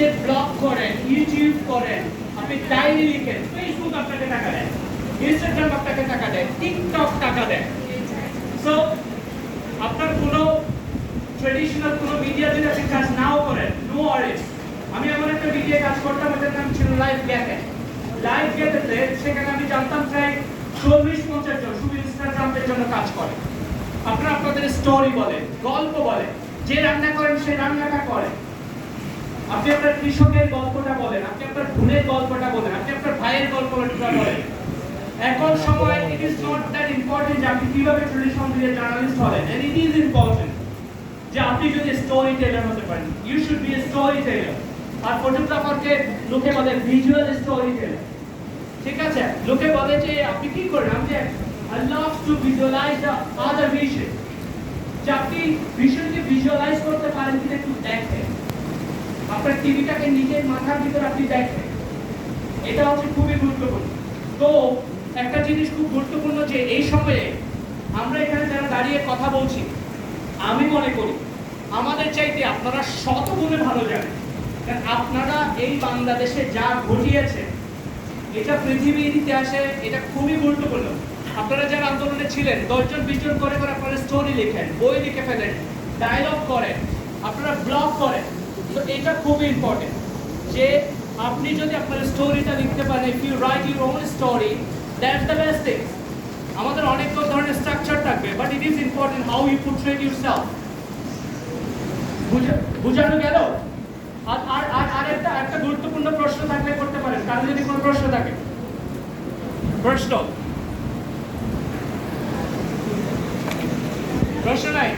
যে ব্লগ করেন, ইউটিউব করেন, আপনি ডায়েরি লিখেন ফেসবুক আপনাকে টাকা দেয় ইনস্টাগ্রাম আপনাকে টাকা দেয় টিকটক টাকা দেয়। সো আপনার কোনো ট্রেডিশনাল কোনো মিডিয়া যদি আপনি কাজ নাও করেন নো ওয়ারিজ আমি এমন একটা মিডিয়া কাজ করতাম, এটার নাম ছিল লাইভ গ্যাপে লাইভ গ্যাপেতে সেখানে আমি জানতাম প্রায় চল্লিশ, পঞ্চাশ জন শুধু ইনস্টাগ্রামের জন্য কাজ করে। আপনারা আপনাদের স্টোরি বলেন, গল্প বলেন, যে রান্না করেন, সে রান্নাটা করেন আপনি আপনার কৃষকের গল্পটা বলেন, আপনি আপনার বোনের গল্পটা বলেন, আপনি আপনার ভাইয়ের গল্পটা বলেন। এখন সময় it is not that important আপনি কীভাবে ট্রেডিশনাল মিডিয়া জার্নালিস্ট হলেন এন্ড ইট ইজ ইম্পর্টেন্ট যে আপনি যদি স্টোরি টেলার হতে পারেন। You should be a story teller আর ফটোগ্রাফারকে লোকে বলে ভিজুয়াল স্টোরি টেলার ঠিক আছে? লোকে বলে যে আপনি কি করেন? আমি I love to visualize the other vision যে আপনি ভিশনকে ভিজুয়ালাইজ করতে পারেন কিনা একটু দেখেন আপনার টিভিটাকে নিজের মাথার ভিতর আপনি দেখেন। এটা হচ্ছে খুবই গুরুত্বপূর্ণ। তো, একটা জিনিস খুব গুরুত্বপূর্ণ যে এই সময়ে আমরা এখানে যারা দাঁড়িয়ে কথা বলছি, আমি মনে করি আমাদের চাইতে আপনারা শত গুণে ভালো জানেন। কারণ আপনারা এই বাংলাদেশে যা ঘটিয়েছে, এটা পৃথিবীর ইতিহাসে এটা খুবই গুরুত্বপূর্ণ। আপনারা যারা আন্দোলনে ছিলেন, দশজন, বিশজন করে করে আপনারা স্টোরি লিখেন, বই লিখে ফেলেন ডায়লগ করেন, আপনারা ব্লগ করেন এটা খুবই ইম্পর্টেন্ট যে আপনি যদি আপনার স্টোরিটা লিখতে পারেন if you write your own story that's the best thing আমাদের অনেক ধরনের স্ট্রাকচার থাকবে but it is important how you portrait yourself বুঝানো গেল? আর আর আর আরেকটা একটা গুরুত্বপূর্ণ প্রশ্ন থাকলে করতে পারেন, কারণ যদি কোনো প্রশ্ন থাকে। প্রশ্ন। প্রশ্ন নাই?